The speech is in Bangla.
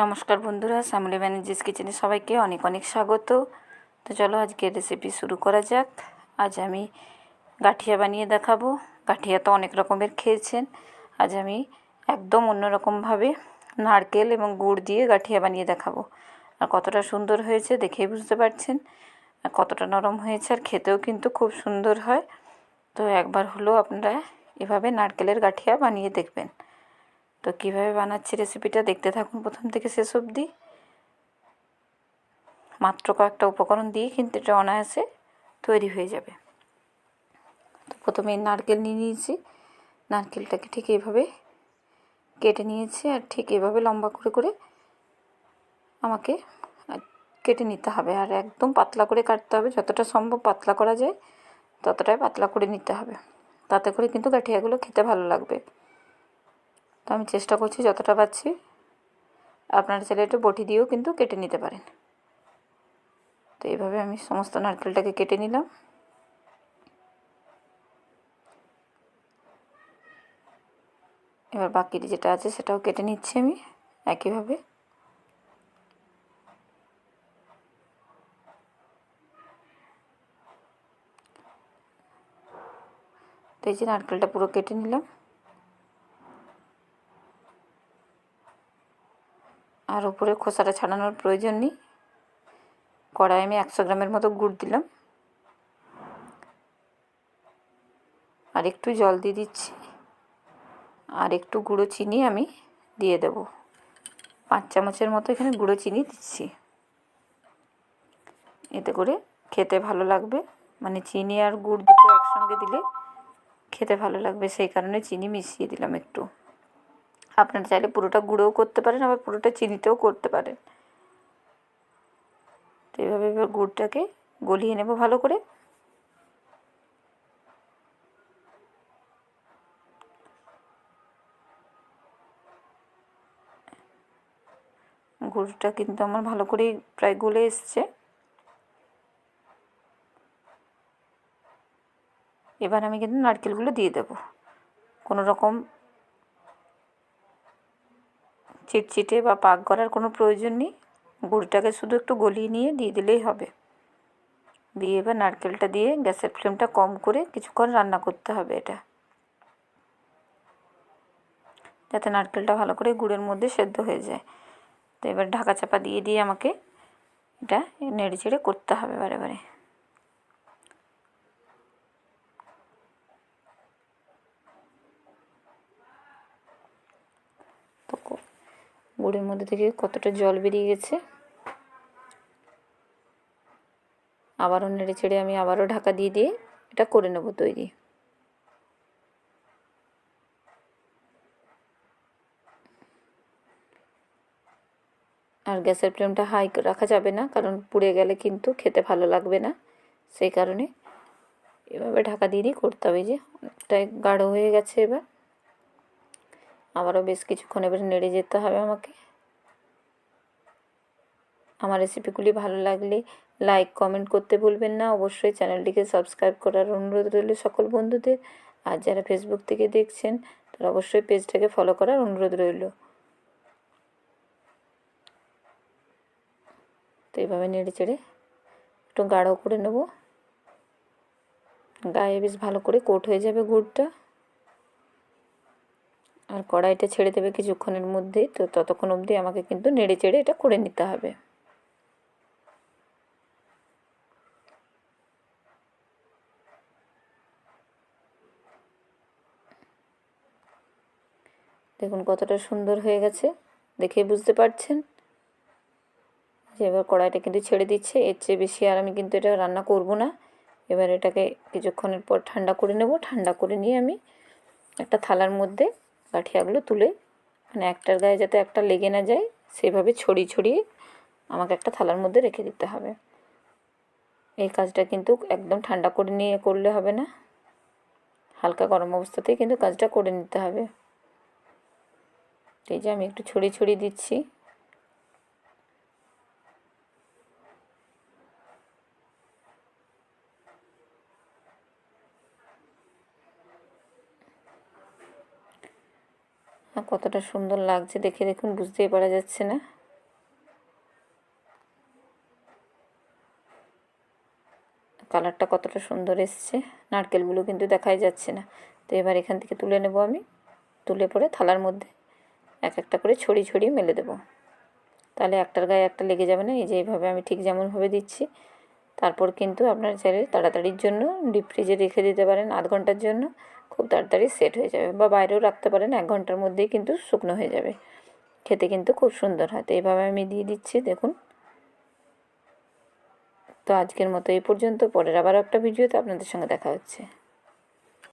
নমস্কার বন্ধুরা, শ্যামলি ব্যানার্জিস কিচেনে সবাইকে অনেক অনেক স্বাগত। তো চলো আজকে রেসিপি শুরু করা যাক। আজ আমি গাঠিয়া বানিয়ে দেখাবো। গাঠিয়া তো অনেক রকমের খেয়েছেন। আজ আমি একদম অন্যরকমভাবে নারকেল এবং গুড় দিয়ে গাঠিয়া বানিয়ে দেখাবো। আর কতটা সুন্দর হয়েছে দেখেই বুঝতে পারছেন। আর কতটা নরম হয়েছে আর খেতেও কিন্তু খুব সুন্দর হয়। তো একবার হলেও আপনারা এভাবে নারকেলের গাঠিয়া বানিয়ে দেখবেন। তো কীভাবে বানাচ্ছি রেসিপিটা দেখতে থাকুন প্রথম থেকে শেষ অবধি। মাত্র কয়েকটা উপকরণ দিয়ে কিন্তু এটা অনায়াসে তৈরি হয়ে যাবে। তো প্রথমে নারকেল নিয়ে নিয়েছি। নারকেলটাকে ঠিক এইভাবে কেটে নিয়েছি আর ঠিক এভাবে লম্বা করে করে আমাকে কেটে নিতে হবে। আর একদম পাতলা করে কাটতে হবে। যতটা সম্ভব পাতলা করা যায়, ততটাই পাতলা করে নিতে হবে। তাতে করে কিন্তু গাঠিয়াগুলো খেতে ভালো লাগবে। তো আমি চেষ্টা করছি যতটা পাচ্ছি আপনারা চাইলে একটু বটি দিয়েও কিন্তু কেটে নিতে পারেন। তো এইভাবে আমি সমস্ত নারকেলটাকে কেটে নিলাম। এবার বাকি যেটা আছে সেটাও কেটে নিচ্ছি আমি একইভাবে। তো এই যে নারকেলটা পুরো কেটে নিলাম। আর উপরে খোসাটা ছাড়ানোর প্রয়োজন নেই। কড়াই আমি একশো গ্রামের মতো গুড় দিলাম। আর একটু জল দিয়ে দিচ্ছি। আর একটু গুঁড়ো চিনি আমি দিয়ে দেব। পাঁচ চামচের মতো এখানে গুঁড়ো চিনি দিচ্ছি। এতে করে খেতে ভালো লাগবে। মানে চিনি আর গুড় দুটো একসঙ্গে দিলে খেতে ভালো লাগবে। সেই কারণে চিনি মিশিয়ে দিলাম একটু। আপনারা চাইলে পুরোটা গুঁড়োও করতে পারেন, আবার পুরোটা চিনিতেও করতে পারেন। তো এইভাবে এবার গুড়টাকে গলিয়ে নেব ভালো করে। গুড়টা কিন্তু আমার ভালো করেই প্রায় গলে এসছে। এবার আমি কিন্তু নারকেলগুলো দিয়ে দেবো। কোনো রকম চিটচিটে বা পাক করার কোনো প্রয়োজন নেই। গুড়টাকে শুধু একটু গলিয়ে নিয়ে দিয়ে দিলেই হবে। দিয়ে এবার নারকেলটা দিয়ে গ্যাসের ফ্লেমটা কম করে কিছুক্ষণ রান্না করতে হবে এটা। যাতে নারকেলটা ভালো করে গুড়ের মধ্যে সেদ্ধ হয়ে যায়। তো এবার ঢাকা চাপা দিয়ে দিয়ে আমাকে এটা নেড়ে চেড়ে করতে হবে বারে বারে তো গুড়ের মধ্যে থেকে কতটা জল বেরিয়ে গেছে। আবারও নেড়ে ছেড়ে আমি আবারও ঢাকা দিয়ে দিয়ে এটা করে নেব তৈরি। আর গ্যাসের ফ্লেমটা হাই রাখা যাবে না, কারণ পুড়ে গেলে কিন্তু খেতে ভালো লাগবে না। সেই কারণে এভাবে ঢাকা দিয়ে দিয়ে করতে হবে যে অনেকটাই গাঢ় হয়ে গেছে এবার। আবারও বেশ কিছুক্ষণ এবার নেড়ে যেতে হবে আমাকে। আমার রেসিপিগুলি ভালো লাগলে লাইক কমেন্ট করতে ভুলবেন না। অবশ্যই চ্যানেলটিকে সাবস্ক্রাইব করার অনুরোধ রইল সকল বন্ধুদের। আর যারা ফেসবুক থেকে দেখছেন, তারা অবশ্যই পেজটাকে ফলো করার অনুরোধ রইল। তো এইভাবে নেড়ে চেড়ে একটু গাঢ় করে নেব। গায়ে বেশ ভালো করে কোট হয়ে যাবে গুড়টা। আর কড়াইটা ছেড়ে দেবে কিছুক্ষণের মধ্যেই তো ততক্ষণ অবধি আমাকে কিন্তু নেড়ে চেড়ে এটা করে নিতে হবে। দেখুন কতটা সুন্দর হয়ে গেছে, দেখে বুঝতে পারছেন? যে এবার কড়াইটা কিন্তু ছেড়ে দিচ্ছে, এর চেয়ে বেশি আর আমি কিন্তু এটা রান্না করব না। এবার এটাকে কিছুক্ষণের পর ঠান্ডা করে নেব, ঠান্ডা করে নিয়ে আমি একটা থালার মধ্যে গাঠিয়াগুলো তুলে মানে একটার গায়ে যাতে একটা লেগে না যায়, সেভাবে ছড়িয়ে ছড়িয়ে আমাকে একটা থালার মধ্যে রেখে দিতে হবে। এই কাজটা কিন্তু একদম ঠান্ডা করে নিয়ে করলে হবে না। হালকা গরম অবস্থাতেই কিন্তু কাজটা করে নিতে হবে। এই যে আমি একটু ছড়িয়ে ছড়িয়ে দিচ্ছি। কতটা সুন্দর লাগছে দেখে দেখুন, বুঝতেই পারা যাচ্ছে না। কালারটা কতটা সুন্দর এসছে, নারকেলগুলো কিন্তু দেখাই যাচ্ছে না। তো এবার এখান থেকে তুলে নেব আমি, তুলে পরে থালার মধ্যে এক একটা করে ছড়ি ছড়িয়ে মেলে দেব। তাহলে একটার গায়ে একটা লেগে যাবে না, এই যে এইভাবে আমি ঠিক যেমনভাবে দিচ্ছি। তারপর কিন্তু আপনার চাইলে তাড়াতাড়ির জন্য ডিপ ফ্রিজে রেখে দিতে পারেন আধ ঘণ্টার জন্য। খুব তাড়াতাড়ি সেট হয়ে যাবে বা বাইরেও রাখতে পারেন, এক ঘণ্টার মধ্যেই কিন্তু শুকনো হয়ে যাবে। খেতে কিন্তু খুব সুন্দর হয়। তো এইভাবে আমি দিয়ে দিচ্ছি, দেখুন। তো আজকের মতো এই পর্যন্ত। পরের আবার একটা ভিডিওতে আপনাদের সঙ্গে দেখা হচ্ছে।